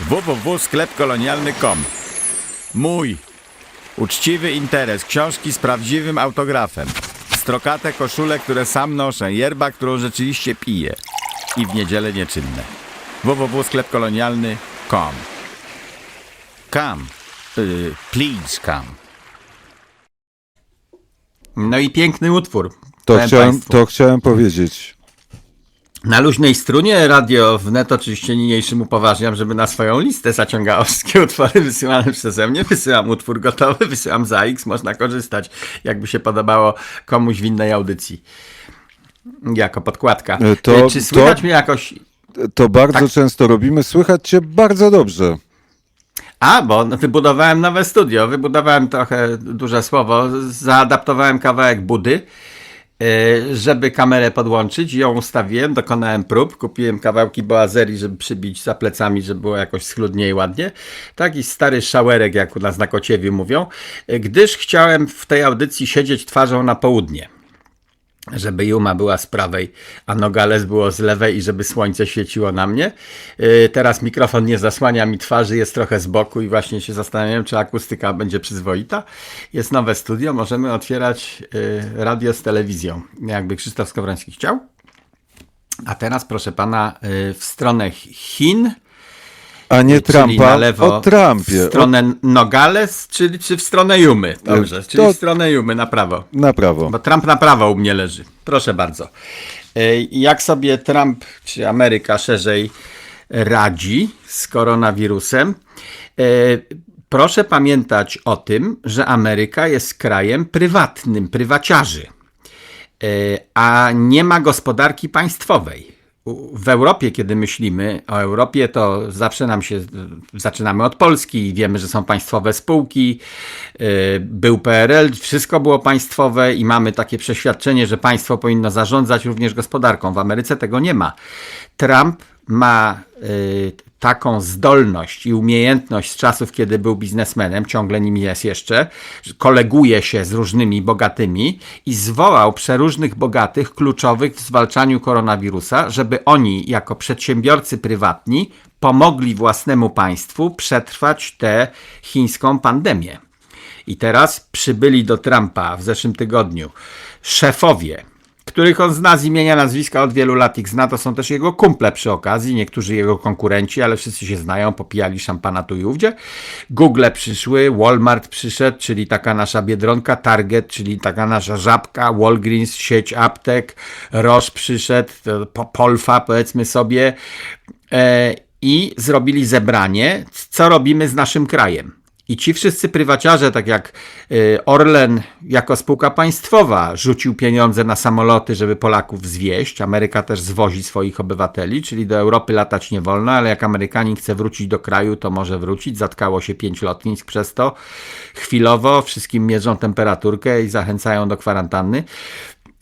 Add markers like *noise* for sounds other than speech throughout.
www.sklepkolonialny.com Mój uczciwy interes, książki z prawdziwym autografem, strokate koszule, które sam noszę, yerba, którą rzeczywiście piję i w niedzielę nieczynne. www.sklepkolonialny.com Come. Y, please come. No i piękny utwór. To chciałem, państwu. to chciałem powiedzieć. Na luźnej strunie radio wnet oczywiście niniejszym upoważniam, żeby na swoją listę zaciągało wszystkie *laughs* utwory wysyłane przeze mnie. Wysyłam utwór gotowy, *laughs* wysyłam za X, można korzystać, jakby się podobało komuś w innej audycji. Jako podkładka. E, to- E, Czy słychać to- mnie jakoś... To bardzo Tak. często robimy. Słychać cię bardzo dobrze. A, bo wybudowałem nowe studio, wybudowałem trochę duże słowo, zaadaptowałem kawałek budy, żeby kamerę podłączyć, ją ustawiłem, dokonałem prób, kupiłem kawałki boazerii, żeby przybić za plecami, żeby było jakoś schludniej ładnie. Taki stary szałerek, jak u nas na Kociewiu mówią, yy, gdyż chciałem w tej audycji siedzieć twarzą na południe żeby Juma była z prawej, a Nogales było z lewej i żeby słońce świeciło na mnie. Yy, Teraz mikrofon nie zasłania mi twarzy, jest trochę z boku i właśnie się zastanawiam, czy akustyka będzie przyzwoita. Jest nowe studio, możemy otwierać yy, radio z telewizją, jakby Krzysztof Skowroński chciał. A teraz, proszę pana, yy, w stronę Chin, A nie czyli Trumpa na lewo o Trumpie. w stronę Nogales, czyli czy w stronę Jumy. Dobrze, Yy, czyli to- w stronę Jumy, na prawo. Na prawo. Bo Trump na prawo u mnie leży. Proszę bardzo. E, Jak sobie Trump, czy Ameryka szerzej radzi z koronawirusem? E, Proszę pamiętać o tym, że Ameryka jest krajem prywatnym, prywaciarzy, E, a nie ma gospodarki państwowej. W Europie, kiedy myślimy o Europie, to zawsze nam się, zaczynamy od Polski i wiemy, że są państwowe spółki, yy, był PRL, wszystko było państwowe i mamy takie przeświadczenie, że państwo powinno zarządzać również gospodarką. W Ameryce tego nie ma. Trump ma yy, taką zdolność i umiejętność z czasów, kiedy był biznesmenem, ciągle nim jest jeszcze, koleguje się z różnymi bogatymi i zwołał przeróżnych bogatych, kluczowych w zwalczaniu koronawirusa, żeby oni, jako przedsiębiorcy prywatni, pomogli własnemu państwu przetrwać tę chińską pandemię. I teraz przybyli do Trumpa w zeszłym tygodniu szefowie, których on zna z imienia, nazwiska, od wielu lat ich zna, to są też jego kumple przy okazji, niektórzy jego konkurenci, ale wszyscy się znają, popijali szampana tu i ówdzie. Google przyszły, Walmart przyszedł, czyli taka nasza Biedronka, Target, czyli taka nasza Żabka, Walgreens, sieć aptek, Roche przyszedł, Polfa powiedzmy sobie e, i zrobili zebranie, co robimy z naszym krajem. I ci wszyscy prywaciarze, tak jak y, Orlen jako spółka państwowa rzucił pieniądze na samoloty, żeby Polaków zwieść. Ameryka też zwozi swoich obywateli, czyli do Europy latać nie wolno, ale jak Amerykanin chce wrócić do kraju, to może wrócić. Zatkało się pięć lotnisk przez to. Chwilowo wszystkim mierzą temperaturkę i zachęcają do kwarantanny.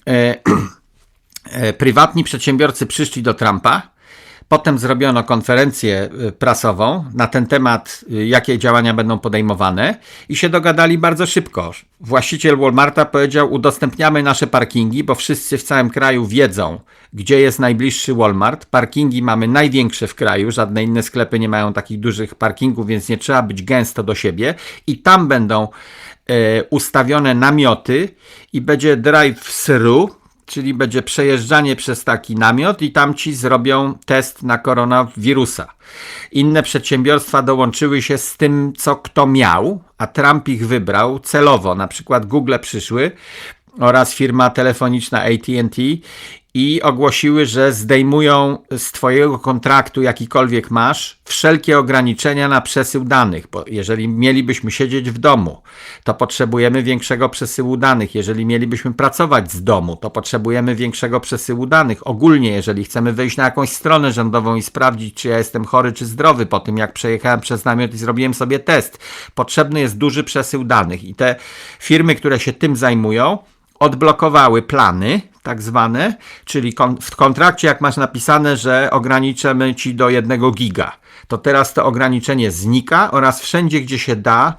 E, *clears throat* e, prywatni przedsiębiorcy przyszli do Trumpa. Potem zrobiono konferencję y, prasową na ten temat, y, jakie działania będą podejmowane, i się dogadali bardzo szybko. Właściciel Walmarta powiedział: Udostępniamy nasze parkingi, bo wszyscy w całym kraju wiedzą, gdzie jest najbliższy Walmart. Parkingi mamy największe w kraju, żadne inne sklepy nie mają takich dużych parkingów, więc nie trzeba być gęsto do siebie, i tam będą e, ustawione namioty i będzie drive-thru, czyli będzie przejeżdżanie przez taki namiot i tam ci zrobią test na koronawirusa. Inne przedsiębiorstwa dołączyły się z tym, co kto miał, a Trump ich wybrał celowo. Na przykład Google przyszły oraz firma telefoniczna AT&T i ogłosiły, że zdejmują z Twojego kontraktu, jakikolwiek masz, wszelkie ograniczenia na przesył danych, bo jeżeli mielibyśmy siedzieć w domu, to potrzebujemy większego przesyłu danych. Jeżeli mielibyśmy pracować z domu, to potrzebujemy większego przesyłu danych. Ogólnie, jeżeli chcemy wejść na jakąś stronę rządową i sprawdzić, czy ja jestem chory, czy zdrowy, po tym jak przejechałem przez namiot i zrobiłem sobie test, potrzebny jest duży przesył danych. I te firmy, które się tym zajmują, odblokowały plany, tak zwane, czyli kon- w kontrakcie, jak masz napisane, że ograniczymy ci do jednego giga, to teraz to ograniczenie znika oraz wszędzie, gdzie się da,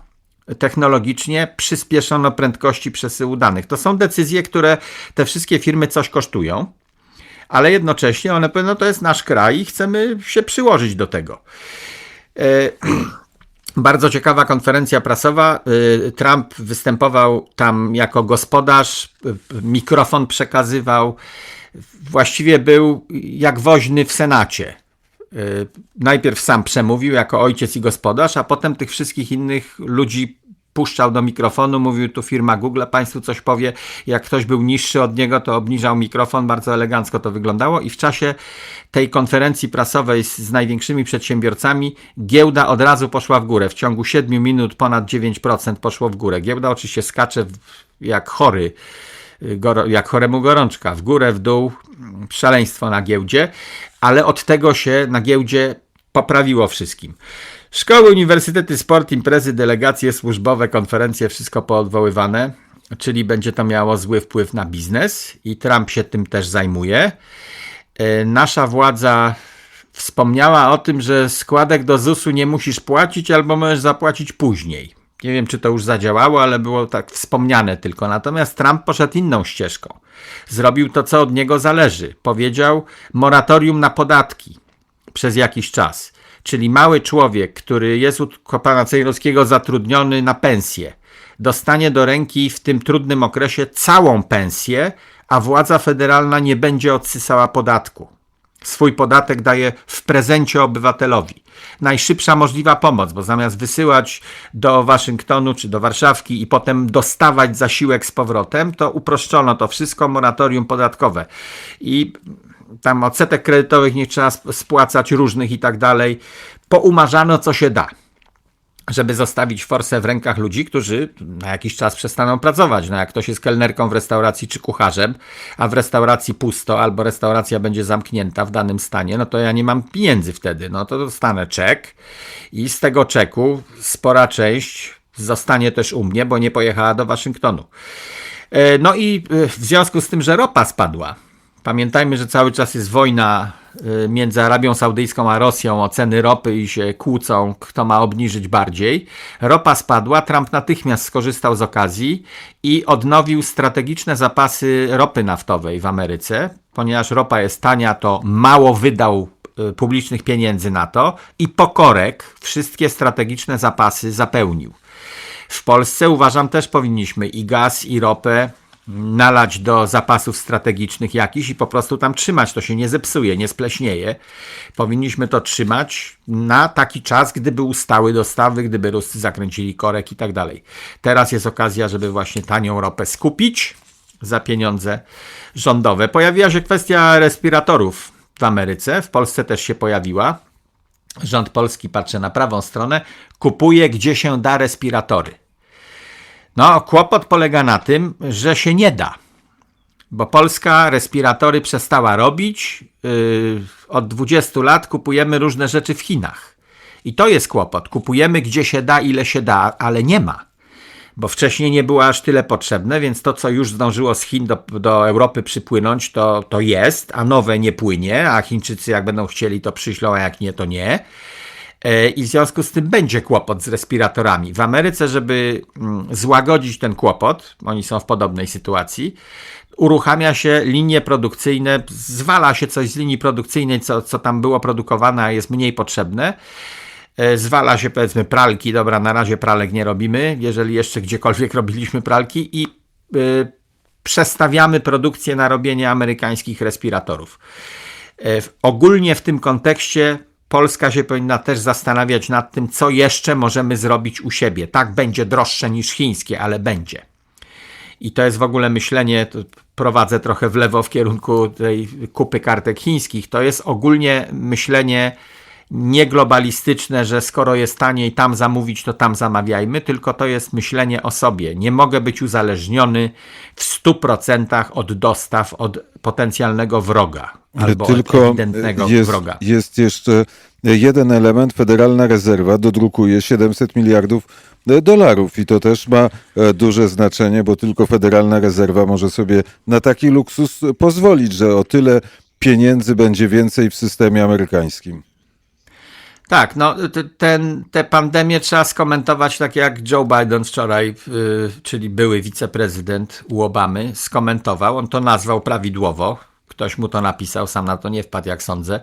technologicznie przyspieszono prędkości przesyłu danych. To są decyzje, które te wszystkie firmy coś kosztują, ale jednocześnie one powiedzą, no to jest nasz kraj i chcemy się przyłożyć do tego. E, *clears throat* Bardzo ciekawa konferencja prasowa. Y, Trump występował tam jako gospodarz, y, mikrofon przekazywał. Właściwie był jak woźny w Senacie. Y, Najpierw sam przemówił jako ojciec i gospodarz, a potem tych wszystkich innych ludzi puszczał do mikrofonu, mówił tu firma Google, Państwu coś powie. Jak ktoś był niższy od niego, to obniżał mikrofon, bardzo elegancko to wyglądało i w czasie tej konferencji prasowej z, z największymi przedsiębiorcami giełda od razu poszła w górę. W ciągu 7 minut ponad 9% poszło w górę. Giełda oczywiście skacze w, jak chory, jak choremu gorączka, w górę, w dół, szaleństwo na giełdzie, ale od tego się na giełdzie poprawiło wszystkim. Szkoły, uniwersytety, sport, imprezy, delegacje służbowe, konferencje, wszystko poodwoływane, czyli będzie to miało zły wpływ na biznes i Trump się tym też zajmuje. E, Nasza władza wspomniała o tym, że składek do ZUS-u nie musisz płacić albo możesz zapłacić później. Nie wiem, czy to już zadziałało, ale było tak wspomniane tylko. Natomiast Trump poszedł inną ścieżką. Zrobił to, co od niego zależy. Powiedział moratorium na podatki przez jakiś czas. Czyli mały człowiek, który jest u pana Cejrowskiego zatrudniony na pensję, dostanie do ręki w tym trudnym okresie całą pensję, a władza federalna nie będzie odsysała podatku. Swój podatek daje w prezencie obywatelowi. Najszybsza możliwa pomoc, bo zamiast wysyłać do Waszyngtonu czy do Warszawki i potem dostawać zasiłek z powrotem, to uproszczono to wszystko, moratorium podatkowe. I tam odsetek kredytowych nie trzeba sp- spłacać różnych i tak dalej. Poumarzano co się da żeby zostawić forsę w rękach ludzi, którzy na jakiś czas przestaną pracować. No jak ktoś jest kelnerką w restauracji czy kucharzem, a w restauracji pusto, albo restauracja będzie zamknięta w danym stanie, no to ja nie mam pieniędzy wtedy. No to dostanę czek i z tego czeku spora część zostanie też u mnie, bo nie pojechała do Waszyngtonu. E, No i e, w związku z tym, że ropa spadła, Pamiętajmy, że cały czas jest wojna y, między Arabią Saudyjską a Rosją o ceny ropy i się kłócą, kto ma obniżyć bardziej. Ropa spadła, Trump natychmiast skorzystał z okazji i odnowił strategiczne zapasy ropy naftowej w Ameryce. Ponieważ ropa jest tania, to mało wydał y, publicznych pieniędzy na to i po korek wszystkie strategiczne zapasy zapełnił. W Polsce uważam też powinniśmy i gaz, i ropę nalać do zapasów strategicznych jakichś i po prostu tam trzymać. To się nie zepsuje, nie spleśnieje. Powinniśmy to trzymać na taki czas, gdyby ustały dostawy, gdyby Ruscy zakręcili korek i tak dalej. Teraz jest okazja, żeby właśnie tanią ropę skupić za pieniądze rządowe. Pojawiła się kwestia respiratorów w Ameryce, w Polsce też się pojawiła. Rząd polski, patrzę na prawą stronę, kupuje gdzie się da respiratory. No, kłopot polega na tym, że się nie da. Bo Polska respiratory przestała robić. Yy, od 20 lat kupujemy różne rzeczy w Chinach. I to jest kłopot. Kupujemy gdzie się da, ile się da, ale nie ma. Bo wcześniej nie było aż tyle potrzebne, więc to, co już zdążyło z Chin do, do Europy przypłynąć, to, to jest, a nowe nie płynie, a Chińczycy jak będą chcieli, to przyślą, a jak nie, to nie. E, I w związku z tym będzie kłopot z respiratorami. W Ameryce, żeby mm, złagodzić ten kłopot, oni są w podobnej sytuacji, uruchamia się linie produkcyjne, zwala się coś z linii produkcyjnej, co, co tam było produkowane, a jest mniej potrzebne. E, Zwala się powiedzmy pralki, dobra, na razie pralek nie robimy, jeżeli jeszcze gdziekolwiek *laughs* robiliśmy pralki i y, przestawiamy produkcję na robienie amerykańskich respiratorów. E, Ogólnie w tym kontekście Polska się powinna też zastanawiać nad tym, co jeszcze możemy zrobić u siebie. Tak, będzie droższe niż chińskie, ale będzie. I to jest w ogóle myślenie, prowadzę trochę w lewo w kierunku tej kupy kartek chińskich. To jest ogólnie myślenie nieglobalistyczne, że skoro jest taniej tam zamówić, to tam zamawiajmy, tylko to jest myślenie o sobie. Nie mogę być uzależniony w 100% od dostaw od potencjalnego wroga albo tylko jest, wroga. jest jeszcze jeden element. Federalna Rezerwa dodrukuje 700 miliardów e, dolarów i to też ma e, duże znaczenie, bo tylko Federalna Rezerwa może sobie na taki luksus pozwolić, że o tyle pieniędzy będzie więcej w systemie amerykańskim. Tak, no ten, tę pandemię trzeba skomentować tak jak Joe Biden wczoraj, czyli były wiceprezydent u Obamy, skomentował. On to nazwał prawidłowo. Ktoś mu to napisał, sam na to nie wpadł, jak sądzę,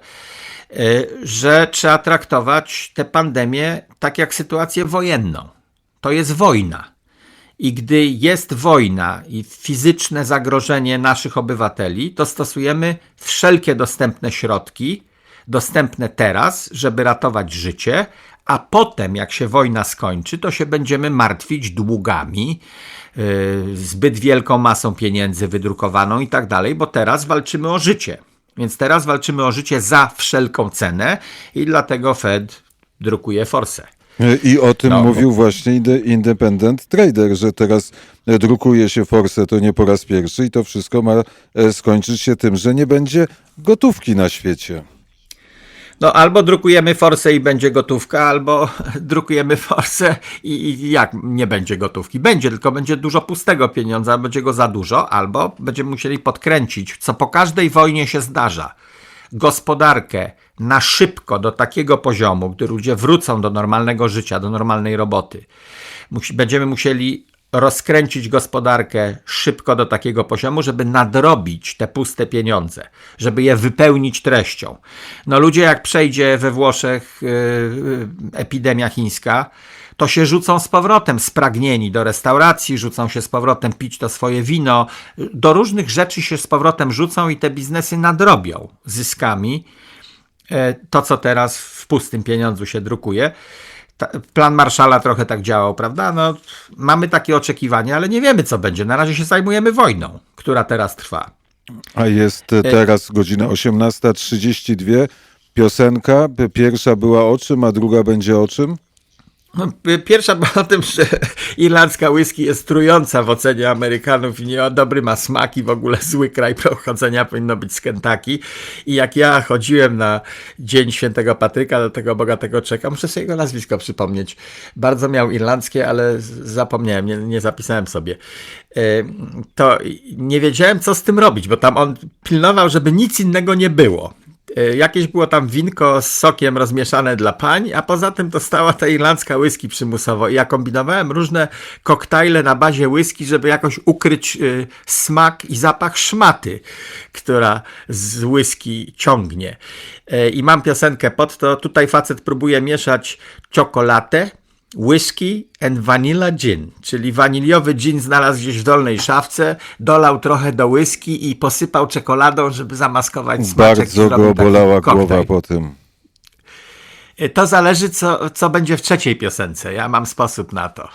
y, że trzeba traktować tę pandemię tak jak sytuację wojenną. To jest wojna. I gdy jest wojna i fizyczne zagrożenie naszych obywateli, to stosujemy wszelkie dostępne środki, dostępne teraz, żeby ratować życie, a potem, jak się wojna skończy, to się będziemy martwić długami, yy, zbyt wielką masą pieniędzy wydrukowaną i tak dalej, bo teraz walczymy o życie. Więc teraz walczymy o życie za wszelką cenę i dlatego Fed drukuje forsę. I o tym No, mówił właśnie Inde- Independent Trader, że teraz drukuje się forsę, to nie po raz pierwszy i to wszystko ma e, skończyć się tym, że nie będzie gotówki na świecie. No albo drukujemy forsę i będzie gotówka, albo *laughs* drukujemy forsę i, i jak nie będzie gotówki? Będzie, tylko będzie dużo pustego pieniądza, będzie go za dużo, albo będziemy musieli podkręcić, co po każdej wojnie się zdarza. Gospodarkę na szybko do takiego poziomu, gdy ludzie wrócą do normalnego życia, do normalnej roboty. Musi, będziemy musieli rozkręcić gospodarkę szybko do takiego poziomu, żeby nadrobić te puste pieniądze, żeby je wypełnić treścią. No ludzie jak przejdzie we Włoszech yy, yy, epidemia chińska, to się rzucą z powrotem spragnieni do restauracji, rzucą się z powrotem pić to swoje wino, do różnych rzeczy się z powrotem rzucą i te biznesy nadrobią zyskami e, to, co teraz w pustym pieniądzu się drukuje. Plan Marszala trochę tak działał, prawda? No, mamy takie oczekiwania, ale nie wiemy, co będzie. Na razie się zajmujemy wojną, która teraz trwa. A jest e, teraz godzina 18.32. Piosenka, pierwsza była o czym, a druga będzie o czym? No, p- Pierwsza była o tym, że irlandzka whisky jest trująca w ocenie Amerykanów i nie dobry ma smak i w ogóle zły kraj pochodzenia powinno być z Kentucky. I jak ja chodziłem na Dzień Świętego Patryka do tego bogatego czeka, muszę sobie jego nazwisko przypomnieć. Bardzo miał irlandzkie, ale zapomniałem, nie, nie zapisałem sobie. E, To nie wiedziałem, co z tym robić, bo tam on pilnował, żeby nic innego nie było. E, Jakieś było tam winko z sokiem rozmieszane dla pań, a poza tym to stała ta irlandzka whisky przymusowo. I ja kombinowałem różne koktajle na bazie whisky, żeby jakoś ukryć y, smak i zapach szmaty, która z whisky ciągnie. E, I mam piosenkę pod to. Tutaj facet próbuje mieszać czekoladę, whisky and vanilla gin, czyli waniliowy gin znalazł gdzieś w dolnej szafce, dolał trochę do whisky i posypał czekoladą, żeby zamaskować smaczek. Bardzo go bolała głowa po tym. To zależy, co, co będzie w trzeciej piosence. Ja mam sposób na to.